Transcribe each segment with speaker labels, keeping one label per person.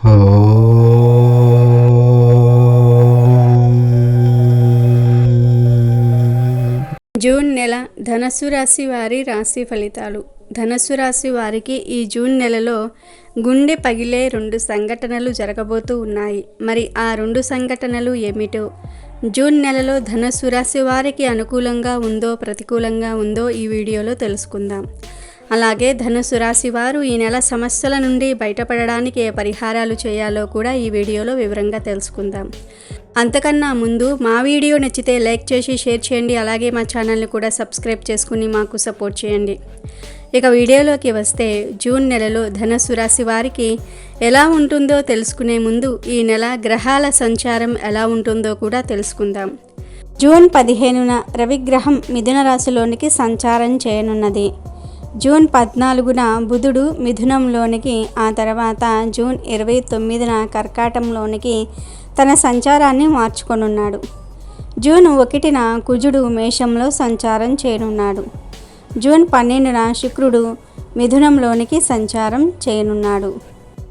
Speaker 1: June నెల ధనస్సు రాశి వారి రాశి ఫలితాలు. ధనస్సు రాశి వారికి ఈ జూన్ నెలలో గుండె పగిలే రెండు సంఘటనలు జరగబోతూ ఉన్నాయి. మరి ఆ రెండు సంఘటనలు ఏమిటో? జూన్ నెలలో ధనస్సు రాశి వారికి అనుకూలంగా ఉందో ప్రతికూలంగా ఉందో ఈ వీడియోలో తెలుసుకుందాం. అలాగే ధనుసు రాశి వారు ఈ నెల సమస్యల నుండి బయటపడడానికి ఏ పరిహారాలు చేయాలో కూడా ఈ వీడియోలో వివరంగా తెలుసుకుందాం. అంతకన్నా ముందు మా వీడియో నచ్చితే లైక్ చేసి షేర్ చేయండి. అలాగే మా ఛానల్ని కూడా సబ్స్క్రైబ్ చేసుకుని మాకు సపోర్ట్ చేయండి. ఇక వీడియోలోకి వస్తే జూన్ నెలలో ధనస్సు రాశి వారికి ఎలా ఉంటుందో తెలుసుకునే ముందు ఈ నెల గ్రహాల సంచారం ఎలా ఉంటుందో కూడా తెలుసుకుందాం. జూన్ పదిహేనున రవిగ్రహం మిథున రాశిలోనికి సంచారం చేయనున్నది. జూన్ పద్నాలుగున బుధుడు మిథునంలోనికి ఆ తర్వాత జూన్ ఇరవై తొమ్మిదిన కర్కాటంలోనికి తన సంచారాన్ని మార్చుకొనున్నాడు. జూన్ ఒకటిన కుజుడు మేషంలో సంచారం చేయనున్నాడు. జూన్ పన్నెండున శుక్రుడు మిథునంలోనికి సంచారం చేయనున్నాడు.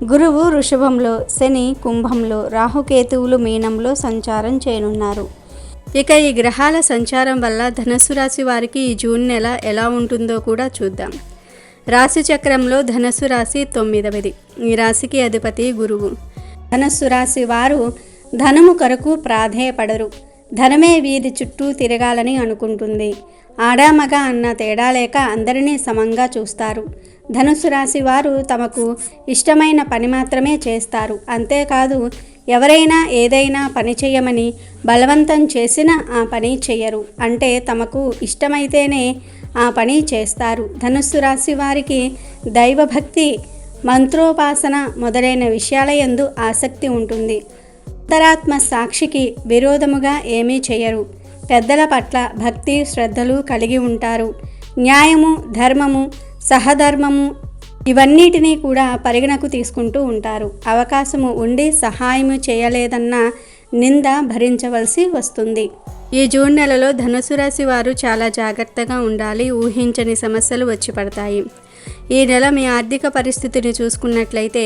Speaker 1: గురువు వృషభంలో శని కుంభంలో రాహుకేతువులు మీనంలో సంచారం చేయనున్నారు. ఇక ఈ గ్రహాల సంచారం వల్ల ధనస్సు రాశి వారికి ఈ జూన్ నెల ఎలా ఉంటుందో కూడా చూద్దాం. రాశి చక్రంలో ధనస్సు రాశి తొమ్మిదవది. ఈ రాశికి అధిపతి గురువు. ధనస్సు రాశి వారు ధనము కొరకు ప్రాధేయపడరు. ధనమే వీధి చుట్టూ తిరగాలని అనుకుంటుంది. ఆడామగ అన్న తేడా లేక అందరినీ సమంగా చూస్తారు. ధనుసు రాశి వారు తమకు ఇష్టమైన పని మాత్రమే చేస్తారు. అంతేకాదు ఎవరైనా ఏదైనా పని చేయమని బలవంతం చేసినా ఆ పని చేయరు. అంటే తమకు ఇష్టమైతేనే ఆ పని చేస్తారు. ధనుస్సు రాశి వారికి దైవభక్తి మంత్రోపాసన మొదలైన విషయాల యందు ఆసక్తి ఉంటుంది. అంతరాత్మ సాక్షికి విరోధముగా ఏమీ చేయరు. పెద్దల పట్ల భక్తి శ్రద్ధలు కలిగి ఉంటారు. న్యాయము ధర్మము సహధర్మము ఇవన్నిటినీ కూడా పరిగణకు తీసుకుంటూ ఉంటారు. అవకాశము ఉండి సహాయము చేయలేదన్న నింద భరించవలసి వస్తుంది. ఈ జూన్ నెలలో ధనుసు రాశి వారు చాలా జాగ్రత్తగా ఉండాలి. ఊహించని సమస్యలు వచ్చి పడతాయి. ఈ నెల మీ ఆర్థిక పరిస్థితిని చూసుకున్నట్లయితే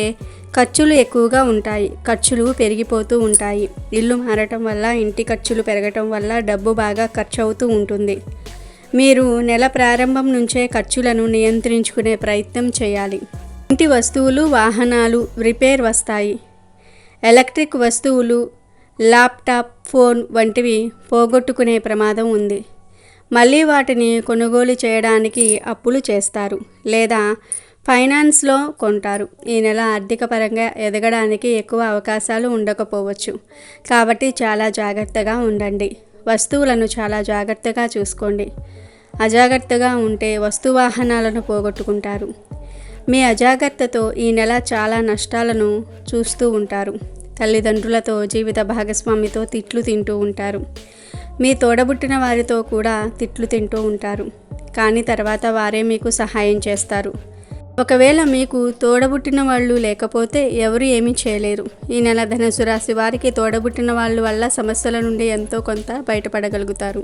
Speaker 1: ఖర్చులు ఎక్కువగా ఉంటాయి. ఖర్చులు పెరిగిపోతూ ఉంటాయి. ఇల్లు మారటం వల్ల ఇంటి ఖర్చులు పెరగటం వల్ల డబ్బు బాగా ఖర్చు అవుతూ ఉంటుంది. మీరు నెల ప్రారంభం నుంచే ఖర్చులను నియంత్రించుకునే ప్రయత్నం చేయాలి. ఇంటి వస్తువులు వాహనాలు రిపేర్ వస్తాయి. ఎలక్ట్రిక్ వస్తువులు ల్యాప్టాప్ ఫోన్ వంటివి పోగొట్టుకునే ప్రమాదం ఉంది. మళ్ళీ వాటిని కొనుగోలు చేయడానికి అప్పులు చేస్తారు లేదా ఫైనాన్స్లో కొంటారు. ఈ నెల ఆర్థికపరంగా ఎదగడానికి ఎక్కువ అవకాశాలు ఉండకపోవచ్చు. కాబట్టి చాలా జాగ్రత్తగా ఉండండి. వస్తువులను చాలా జాగ్రత్తగా చూసుకోండి. అజాగ్రత్తగా ఉంటే వస్తువాహనాలను పోగొట్టుకుంటారు. మీ అజాగ్రత్తతో ఈ నెల చాలా నష్టాలను చూస్తూ ఉంటారు. తల్లిదండ్రులతో జీవిత భాగస్వామితో తిట్లు తింటూ ఉంటారు. మీ తోడబుట్టిన వారితో కూడా తిట్లు తింటూ ఉంటారు. కానీ తర్వాత వారే మీకు సహాయం చేస్తారు. ఒకవేళ మీకు తోడబుట్టిన వాళ్ళు లేకపోతే ఎవరు ఏమీ చేయలేరు. ఈ నెల ధనుసు రాశి వారికి తోడబుట్టిన వాళ్ళ వల్ల సమస్యల నుండి ఎంతో కొంత బయటపడగలుగుతారు.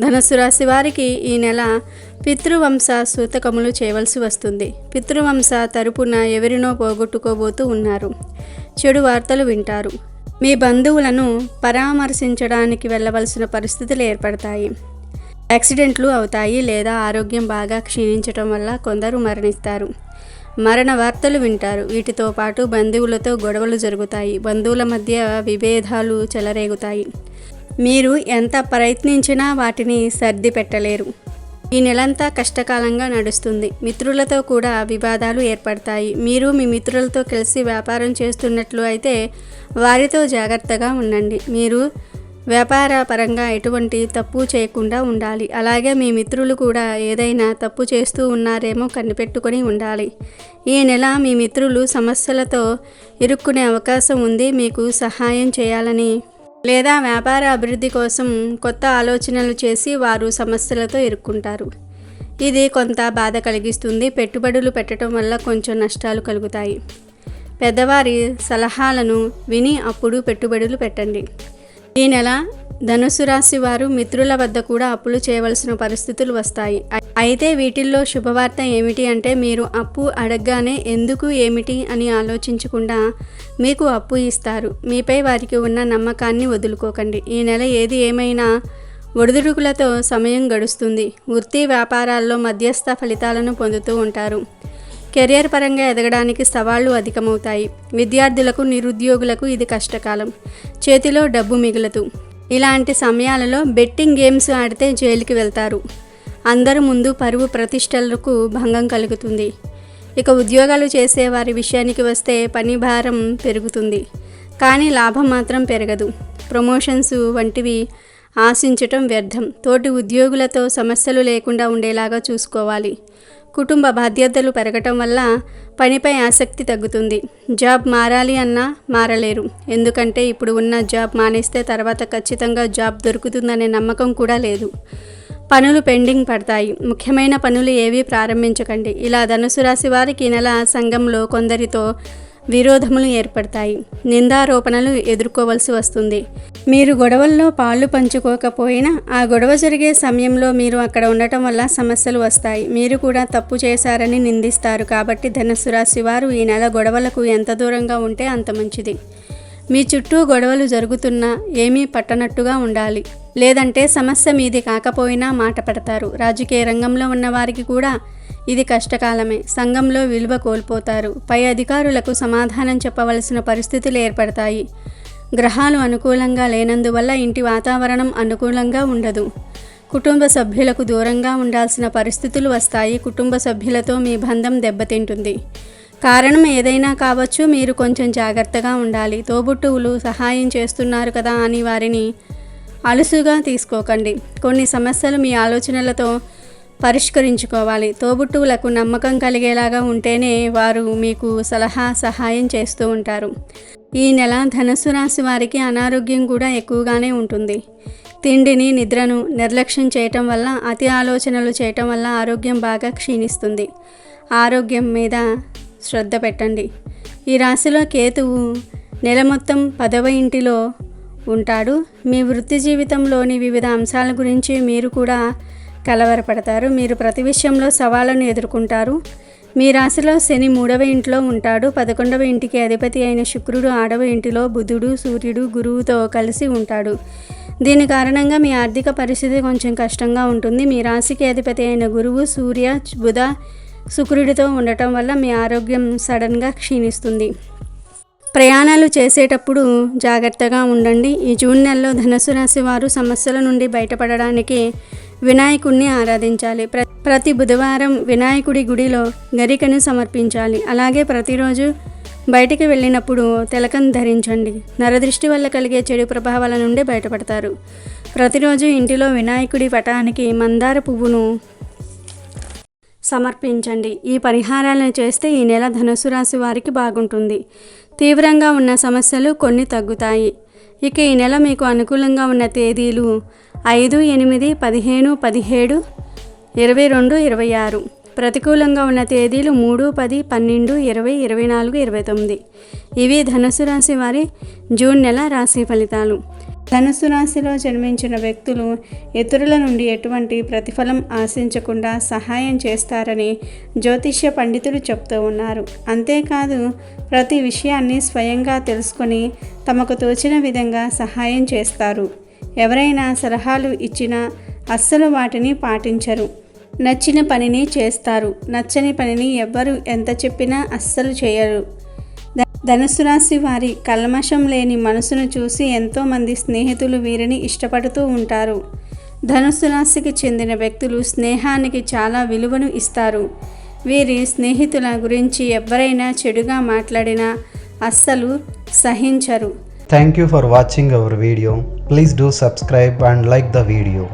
Speaker 1: ధనుసు రాశి వారికి ఈ నెల పితృవంశ సూతకములు చేయవలసి వస్తుంది. పితృవంశ తరపున ఎవరినో పోగొట్టుకోబోతూ ఉన్నారు. చెడు వార్తలు వింటారు. మీ బంధువులను పరామర్శించడానికి వెళ్ళవలసిన పరిస్థితులు ఏర్పడతాయి. యాక్సిడెంట్లు అవుతాయి లేదా ఆరోగ్యం బాగా క్షీణించటం వల్ల కొందరు మరణిస్తారు. మరణ వార్తలు వింటారు. వీటితో పాటు బంధువులతో గొడవలు జరుగుతాయి. బంధువుల మధ్య విభేదాలు చెలరేగుతాయి. మీరు ఎంత ప్రయత్నించినా వాటిని సర్ది పెట్టలేరు. ఈ నెలంతా కష్టకాలంగా నడుస్తుంది. మిత్రులతో కూడా వివాదాలు ఏర్పడతాయి. మీరు మీ మిత్రులతో కలిసి వ్యాపారం చేస్తున్నట్లు అయితే వారితో జాగ్రత్తగా ఉండండి. మీరు వ్యాపార పరంగా ఎటువంటి తప్పు చేయకుండా ఉండాలి. అలాగే మీ మిత్రులు కూడా ఏదైనా తప్పు చేస్తూ ఉన్నారేమో కనిపెట్టుకొని ఉండాలి. ఈ నెల మీ మిత్రులు సమస్యలతో ఇరుక్కునే అవకాశం ఉంది. మీకు సహాయం చేయాలని లేదా వ్యాపార అభివృద్ధి కోసం కొత్త ఆలోచనలు చేసి వారు సమస్యలతో ఇరుక్కుంటారు. ఇది కొంత బాధ కలిగిస్తుంది. పెట్టుబడులు పెట్టడం వల్ల కొంచెం నష్టాలు కలుగుతాయి. పెద్దవారి సలహాలను విని అప్పుడు పెట్టుబడులు పెట్టండి. ఈ నెల ధనుసు రాశి వారు మిత్రుల వద్ద కూడా అప్పులు చేయవలసిన పరిస్థితులు వస్తాయి. అయితే వీటిల్లో శుభవార్త ఏమిటి అంటే మీరు అప్పు అడగగానే ఎందుకు ఏమిటి అని ఆలోచించకుండా మీకు అప్పు ఇస్తారు. మీపై వారికి ఉన్న నమ్మకాన్ని వదులుకోకండి. ఈ నెల ఏది ఏమైనా ఒడిదుడుకులతో సమయం గడుస్తుంది. వృత్తి వ్యాపారాల్లో మధ్యస్థ ఫలితాలను పొందుతూ ఉంటారు. కెరియర్ పరంగా ఎదగడానికి సవాళ్ళు అధికమవుతాయి. విద్యార్థులకు నిరుద్యోగులకు ఇది కష్టకాలం. చేతిలో డబ్బు మిగులదు. ఇలాంటి సమయాలలో బెట్టింగ్ గేమ్స్ ఆడితే జైలుకి వెళ్తారు. అందరి ముందు పరువు ప్రతిష్టలకు భంగం కలుగుతుంది. ఇక ఉద్యోగాలు చేసే వారి విషయానికి వస్తే పని భారం పెరుగుతుంది. కానీ లాభం మాత్రం పెరగదు. ప్రమోషన్స్ వంటివి ఆశించటం వ్యర్థం. తోటి ఉద్యోగులతో సమస్యలు లేకుండా ఉండేలాగా చూసుకోవాలి. కుటుంబ బాధ్యతలు పెరగటం వల్ల పనిపై ఆసక్తి తగ్గుతుంది. జాబ్ మారాలి అన్నా మారలేరు. ఎందుకంటే ఇప్పుడు ఉన్న జాబ్ మానేస్తే తర్వాత ఖచ్చితంగా జాబ్ దొరుకుతుందనే నమ్మకం కూడా లేదు. పనులు పెండింగ్ పడతాయి. ముఖ్యమైన పనులు ఏవీ ప్రారంభించకండి. ఇలా ధనుసు రాశి వారికి నెల సంఘంలో కొందరితో విరోధములు ఏర్పడతాయి. నిందారోపణలు ఎదుర్కోవలసి వస్తుంది. మీరు గొడవల్లో పాళ్ళు పంచుకోకపోయినా ఆ గొడవ జరిగే సమయంలో మీరు అక్కడ ఉండటం వల్ల సమస్యలు వస్తాయి. మీరు కూడా తప్పు చేశారని నిందిస్తారు. కాబట్టి ధనుసు రాశి వారు ఈ నెల గొడవలకు ఎంత దూరంగా ఉంటే అంత మంచిది. మీ చుట్టూ గొడవలు జరుగుతున్నా ఏమీ పట్టనట్టుగా ఉండాలి. లేదంటే సమస్య మీది కాకపోయినా మాట పడతారు. రాజకీయ రంగంలో ఉన్న వారికి కూడా ఇది కష్టకాలమే. సంఘంలో విలువ కోల్పోతారు. పై అధికారులకు సమాధానం చెప్పవలసిన పరిస్థితులు ఏర్పడతాయి. గ్రహాలు అనుకూలంగా లేనందువల్ల ఇంటి వాతావరణం అనుకూలంగా ఉండదు. కుటుంబ సభ్యులకు దూరంగా ఉండాల్సిన పరిస్థితులు వస్తాయి. కుటుంబ సభ్యులతో మీ బంధం దెబ్బతింటుంది. కారణం ఏదైనా కావచ్చు మీరు కొంచెం జాగ్రత్తగా ఉండాలి. తోబుట్టువులు సహాయం చేస్తున్నారు కదా అని వారిని అలుసుగా తీసుకోకండి. కొన్ని సమస్యలు మీ ఆలోచనలతో పరిష్కరించుకోవాలి. తోబుట్టువులకు నమ్మకం కలిగేలాగా ఉంటేనే వారు మీకు సలహా సహాయం చేస్తూ ఉంటారు. ఈ నెల ధనుసు రాశి వారికి అనారోగ్యం కూడా ఎక్కువగానే ఉంటుంది. తిండిని నిద్రను నిర్లక్ష్యం చేయటం వల్ల అతి ఆలోచనలు చేయటం వల్ల ఆరోగ్యం బాగా క్షీణిస్తుంది. ఆరోగ్యం మీద శ్రద్ధ పెట్టండి. ఈ రాశిలో కేతువు నెల మొత్తం పదవ ఇంటిలో ఉంటాడు. మీ వృత్తి జీవితంలోని వివిధ అంశాల గురించి మీరు కూడా కలవరపడతారు. మీరు ప్రతి విషయంలో సవాళ్ళను ఎదుర్కొంటారు. మీ రాశిలో శని మూడవ ఇంట్లో ఉంటాడు. పదకొండవ ఇంటికి అధిపతి అయిన శుక్రుడు ఆడవ ఇంటిలో బుధుడు సూర్యుడు గురువుతో కలిసి ఉంటాడు. దీని కారణంగా మీ ఆర్థిక పరిస్థితి కొంచెం కష్టంగా ఉంటుంది. మీ రాశికి అధిపతి అయిన గురువు సూర్య బుధ శుక్రుడితో ఉండటం వల్ల మీ ఆరోగ్యం సడన్గా క్షీణిస్తుంది. ప్రయాణాలు చేసేటప్పుడు జాగ్రత్తగా ఉండండి. ఈ జూన్ నెలలో ధనుసు రాశి వారు సమస్యల నుండి బయటపడడానికి వినాయకుడిని ఆరాధించాలి. ప్ర ప్రతి బుధవారం వినాయకుడి గుడిలో గరికను సమర్పించాలి. అలాగే ప్రతిరోజు బయటికి వెళ్ళినప్పుడు తిలకం ధరించండి. నరదృష్టి వల్ల కలిగే చెడు ప్రభావాల నుండి బయటపడతారు. ప్రతిరోజు ఇంటిలో వినాయకుడి పటానికి మందార పువ్వును సమర్పించండి. ఈ పరిహారాలను చేస్తే ఈ నెల ధనుసు రాశి వారికి బాగుంటుంది. తీవ్రంగా ఉన్న సమస్యలు కొన్ని తగ్గుతాయి. ఇక ఈ నెల మీకు అనుకూలంగా ఉన్న తేదీలు ఐదు ఎనిమిది పదిహేను పదిహేడు ఇరవై రెండు ఇరవై ఆరు. ప్రతికూలంగా ఉన్న తేదీలు మూడు పది పన్నెండు ఇరవై ఇరవై నాలుగు ఇరవై తొమ్మిది. ఇవి ధనుసు రాశి వారి జూన్ నెల రాశి ఫలితాలు. ధనుసు రాశిలో జన్మించిన వ్యక్తులు ఇతరుల నుండి ఎటువంటి ప్రతిఫలం ఆశించకుండా సహాయం చేస్తారని జ్యోతిష్య పండితులు చెప్తూ ఉన్నారు. అంతేకాదు ప్రతి విషయాన్ని స్వయంగా తెలుసుకొని తమకు తోచిన విధంగా సహాయం చేస్తారు. ఎవరైనా సలహాలు ఇచ్చినా అస్సలు వాటిని పాటించరు. నచ్చిన పనిని చేస్తారు. నచ్చని పనిని ఎవ్వరు ఎంత చెప్పినా అస్సలు చేయరు. ధనుసు రాశి వారి కల్మషం లేని మనసును చూసి ఎంతోమంది స్నేహితులు వీరిని ఇష్టపడుతూ ఉంటారు. ధనుసు రాశికి చెందిన వ్యక్తులు స్నేహానికి చాలా విలువను ఇస్తారు. వీరి స్నేహితుల గురించి ఎవరైనా చెడుగా మాట్లాడినా అస్సలు సహించరు.
Speaker 2: Thank you for watching our video please do subscribe and like the video